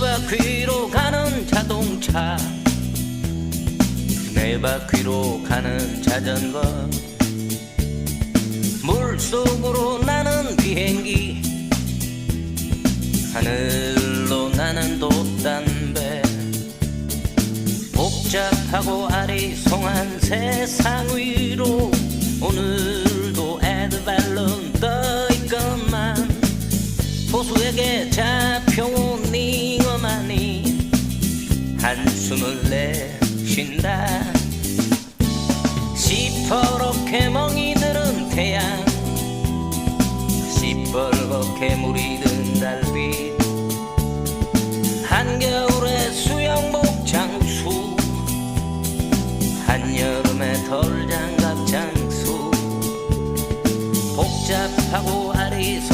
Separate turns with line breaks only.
바퀴로 가는 자동차. 네 바퀴로 가는 자전거. 물속으로 나는 비행기. 하늘로 나는 돛담배. 복잡하고 아리송한 세상 위로 오늘도 에드발론 떠 있건만. 보수에게 잡혀온 잉어만이 한숨을 내쉰다. 시퍼렇게 멍이들은 태양 시뻘겋게 물이 든 달빛 한겨울에 수영복 장수 한여름에 덜장갑 장수 복잡하고 아리수